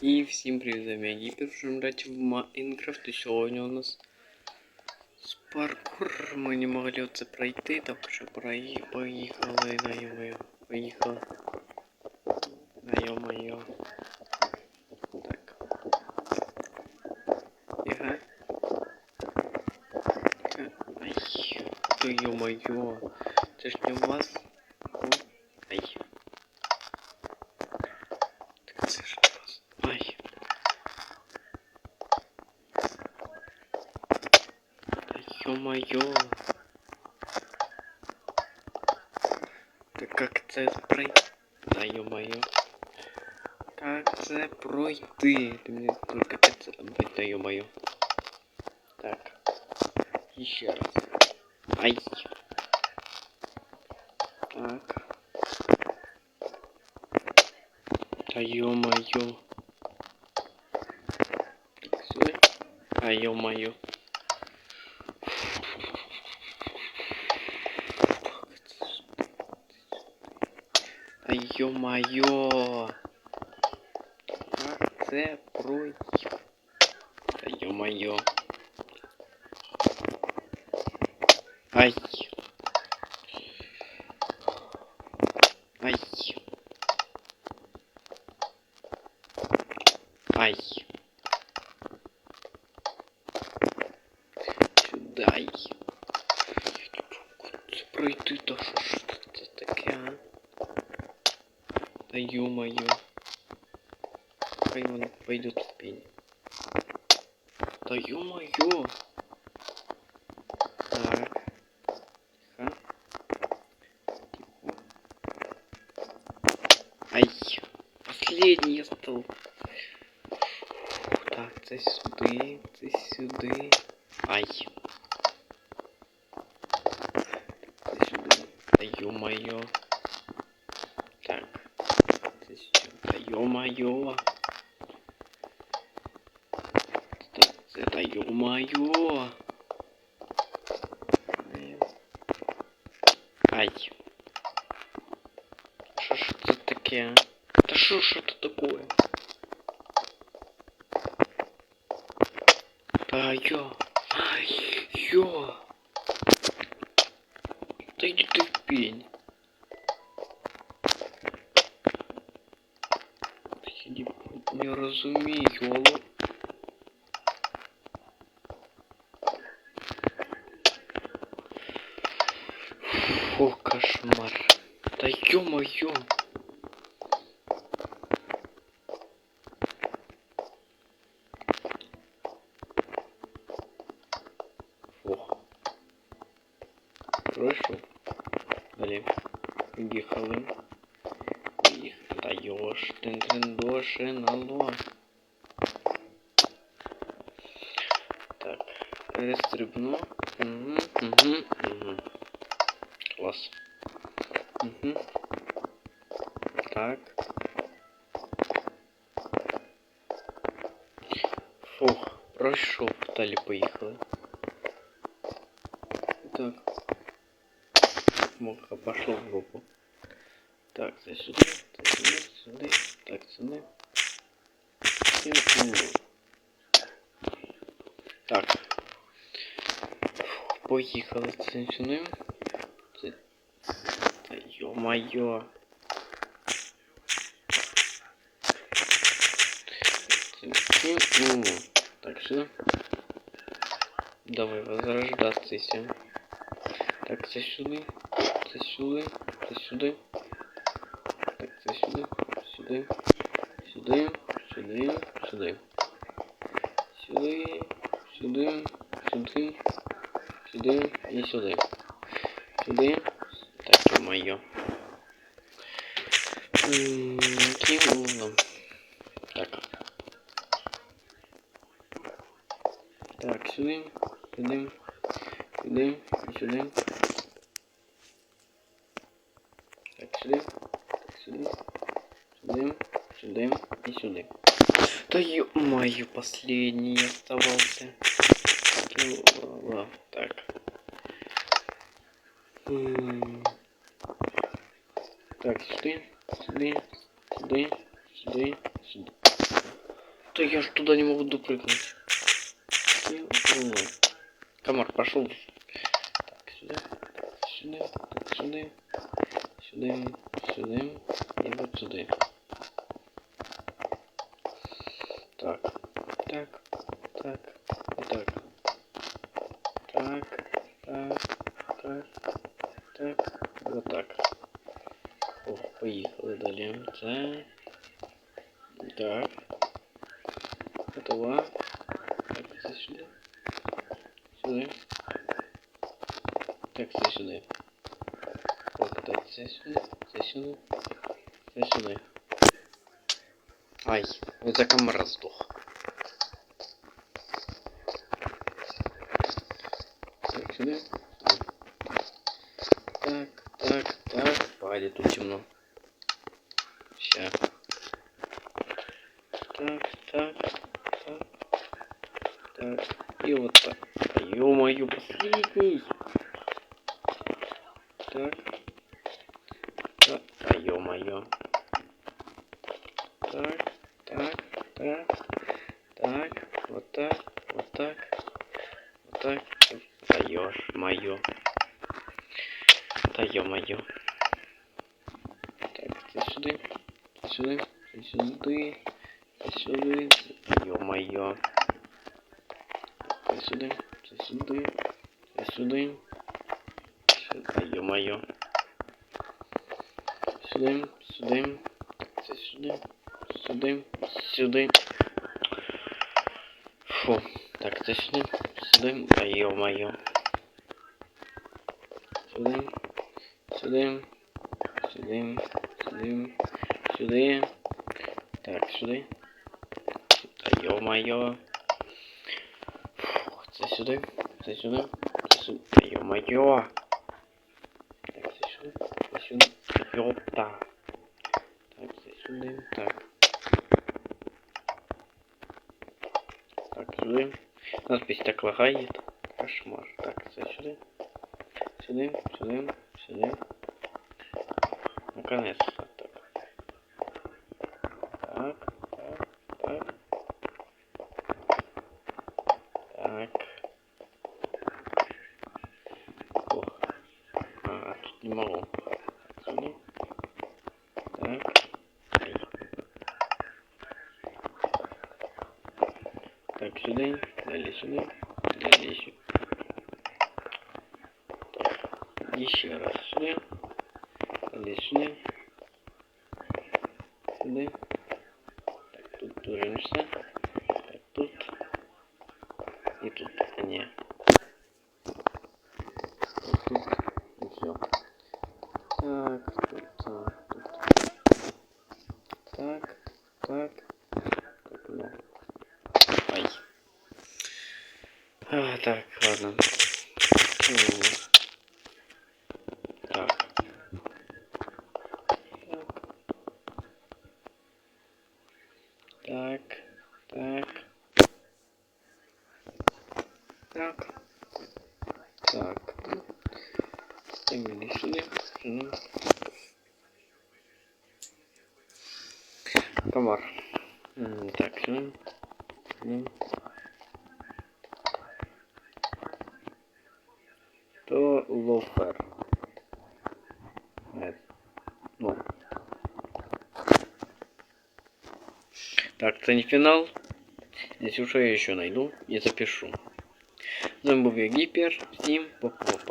І всім привіт, я Гіпер, в грати в Майнкрафт, і сьогодні у нас з паркур, ми не могли це пройти, так що прої... поїхали, на йо поїхали. На йо-моє. Так. Ага. Ай, то йо-моє, це ж не у вас? Ё-моё. Как це пройти? Да ё-моё. Как це пройти? Ты мне только. Блин, да ё-моё. Так. Еще раз. Ай. Так. Да ё-моё. Так. А ё-моё. Ё-моё. Как це пройти? Да ё-моё. Ай. Ай. Ай. Сюда. Ай. Це пройти то що ж це таке, а? Да ё-моё. Хай вони пойдут в пень. Да ё-моё. Так. Тихо. Тихо. Ай. Последний. Фух, Так, це сюди, це сюди. Ай. Це сюди. Да ё-моё. Так. Це сюди. Да ё-моё. Це да ё-моё. Ай. Що ж це таке? Та що ж це таке? Та йо. Ай, йо. Та йди ти в пень. Та я не, не розумію, алло. Фу, кошмар. Да ё-моё. Фух. Пройшов. Далі. Їхали. Їх. Та йош, тин трендошин, алло. Так. Перестрибну. Угу, угу, угу. Класс. Угу. Так. Фух, пройшов. Далі поїхали. Так. Муха пошла в группу. Так, це сюди, це сюди, сюди, так, сюди. І ну. Так. Поїхали це сюди. Це... Та. Ну, Так, сюди. Давай возрождаться. Так, це сюди, це сюди, це сюди Так, це сюди, сюди, сюди, сюди, сюди. Сюди, сюди, сюди, сюди і сюди. Сюди. Так, моє. Яким углом? Так. Так, сюди, сюди, сюди, і сюди. Так, сюди, так, сюди, сюди, сюди и сюда. Да ё-моё, последний оставался. Кило- Так. Так, сюди, сюди, сюди, сюди, сюди. Да я ж туда не могу допрыгнуть. Комар, пошел. Так, сюда, сюда, сюда, сюда, сюда и вот сюда. Так, так, так, так. Так, так, так, так, вот так. О, поїхали далі. Це. Так. Готова. Так, це сюди. Сюди. Так, це сюди. Так, так, це сюди. Це сюди. Це сюди. Ай, это комара сдох. Так, сюда. Так, так, так. Погоди, тут темно. Ща. Так, так, так. Так. И вот так. А, Ё-моё, последний. Так. Так. А, ё-моё. Так, так, так, так, вот так, вот так, вот так. Даешь, мое. Да ё-моё. Так, ты сюда, ты сюда, ты сюда, ты сюда, ё-моё. Ты сюда, ты сюда, ты сюда. Сюда, ё-моё. Сюда, сюда, сюда, сюда, сюда. Фу. Так, ты сюда, сюда, а ё-моё. Сюда, сюда, сюда, сюда, сюда. Так, сюда. Да ё-моё. Фух, це сюди, це сюди, це сюди. Та ё-моё. Так, це сюди, це сюди. Ёпта. Так, це сюди, так. Так, сюди. Надпись так лагает. Кошмар. Так, це сюди. Сюди, сюди, сюди. Наконец-то. Так. Так, так, так. Так. Ох. А, тут не могу. Сюда. Так. Ай. Так, сюда. Далее сюда. Далее сюда. Так. Еще раз сюда. Далее сюда. Сюда. Так, тут тоже не все. Так, тут. И тут. А не. Вот тут. И все. Так, тут, так, тут. Так, так. Так, ну. Ай. А, так, ладно. Так. Так. Так. Так. Так. Сюда. Ну. Комар. Так, ну. Ну. Лофер. Э, Ну. Так, это не финал. Здесь уже я еще найду и запишу. З вами був я Гіпер. Всім па-па-па.